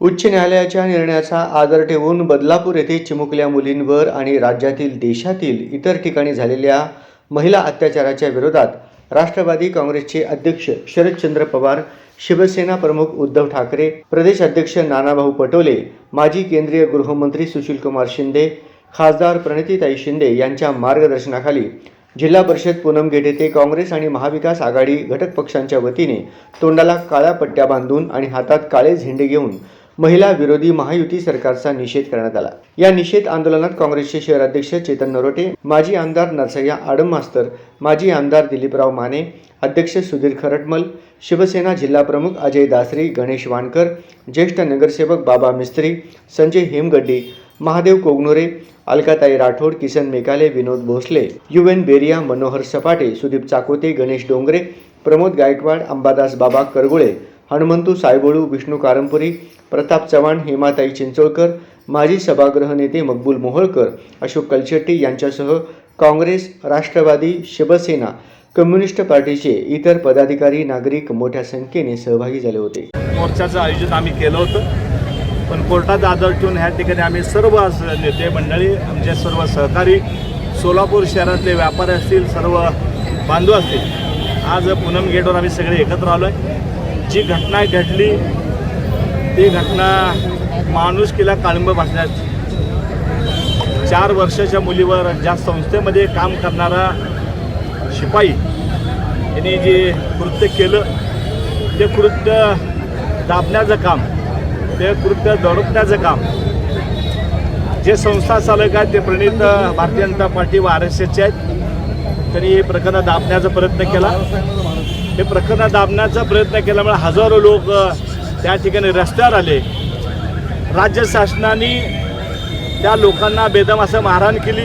उच्च न्यायालयाच्या निर्णयाचा आदर ठेवून बदलापूर येथे चिमुकल्या मुलींवर आणि राज्यातील देशातील इतर ठिकाणी झालेल्या महिला अत्याचाराच्या विरोधात राष्ट्रवादी काँग्रेसचे अध्यक्ष शरदचंद्र पवार शिवसेना प्रमुख उद्धव ठाकरे प्रदेश अध्यक्ष नानाभाऊ पटोले माजी केंद्रीय गृहमंत्री सुशीलकुमार शिंदे खासदार प्रणितीताई शिंदे यांच्या मार्गदर्शनाखाली जिल्हा परिषद पूनम गेट येथे काँग्रेस आणि महाविकास आघाडी घटक पक्षांच्या वतीने तोंडाला काळ्या पट्ट्या बांधून आणि हातात काळे झेंडे घेऊन महिला विरोधी महायुती सरकारचा निषेध करण्यात आला. या निषेध आंदोलनात काँग्रेसचे शहराध्यक्ष चेतन नरोटे माजी आमदार नरसय्या आडम मास्तर माजी आमदार दिलीपराव माने अध्यक्ष सुधीर खरटमल शिवसेना जिल्हा प्रमुख अजय दासरी गणेश वानकर ज्येष्ठ नगरसेवक बाबा मिस्त्री संजय हेमगड्डी महादेव कोगनोरे अलकाताई राठोड किसन मेकाले विनोद भोसले यू एन बेरिया मनोहर सपाटे सुदीप चाकोते गणेश डोंगरे प्रमोद गायकवाड अंबादास बाबा करगुळे हनुमंतू सायबोळू विष्णू कारंपुरी प्रताप चव्हाण हेमाताई चिंचोळकर माजी सभागृह नेते मकबूल मोहोळकर अशोक कलशेट्टी यांच्यासह काँग्रेस राष्ट्रवादी शिवसेना कम्युनिस्ट पार्टीचे इतर पदाधिकारी नागरिक मोठ्या संख्येने सहभागी झाले होते. मोर्चाचं आयोजन आम्ही केलं होतं. पण कोर्टात आदर ठेवून ह्या ठिकाणी आम्ही सर्व नेते मंडळी आमचे सर्व सहकारी सोलापूर शहरातले व्यापारी असतील सर्व बांधव असतील आज पूनम गेटवर आम्ही सगळे एकत्र आलो आहे जी घटना घडली ती घटना माणुसकीला काळिंब भासण्यात चार वर्षाच्या मुलीवर ज्या संस्थेमध्ये काम करणारा शिपाई यांनी जे कृत्य केलं ते कृत्य दाबण्याचं काम ते कृत्य दडपण्याचं काम जे संस्था चालक आहेत ते प्रणित भारतीय जनता पार्टी व आर एस एसचे आहेत त्यांनी हे प्रकरण दाबण्याचा प्रयत्न केला. हे प्रकरण दाबण्याचा प्रयत्न केल्यामुळे हजारो लोक त्या ठिकाणी रस्त्यावर आले. राज्य शासनाने त्या लोकांना बेदम असं मारहाण केली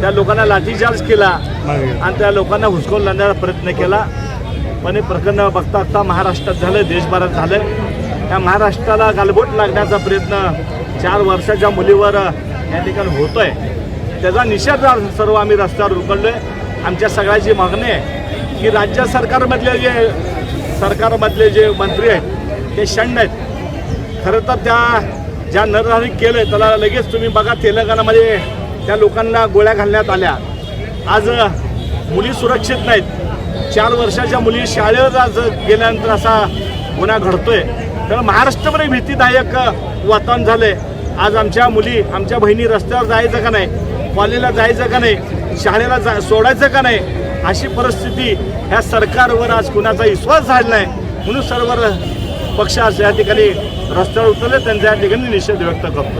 त्या लोकांना लाठीचार्ज केला आणि त्या लोकांना हुसकून लावण्याचा प्रयत्न केला. पण हे प्रकरण बघता बघता महाराष्ट्रात झालं देशभरात झालं. त्या महाराष्ट्राला गालबोट लागण्याचा प्रयत्न चार वर्षाच्या मुलीवर या ठिकाणी होतोय. त्याचा निषेध सर्व आम्ही रस्त्यावर उकळलोय आमच्या सगळ्याची मागणी आहे. की राज्य सरकारमधले जे सरकारमधले जे मंत्री आहेत ते शंड आहेत. खरं तर त्या ज्या नरहरी केलं त्याला लगेच तुम्ही बघा तेलंगणामध्ये त्या लोकांना गोळ्या घालण्यात आल्या. आज मुली सुरक्षित नाहीत. चार वर्षाच्या मुली शाळेवर आज गेल्यानंतर असा गुन्हा घडतोय. तर महाराष्ट्रभर भीतीदायक वातावरण झालंय. आज आमच्या मुली आमच्या बहिणी रस्त्यावर जायचं का नाही? कॉलेजला जायचं का नाही? शाळेला जा सोडायचं का नाही? अशी परिस्थिती ह्या सरकारवर आज कुणाचा विश्वास झाला नाही. म्हणून सर्व पक्ष आज या ठिकाणी रस्त्यावर उतरले त्यांचा या ठिकाणी निषेध व्यक्त करतो.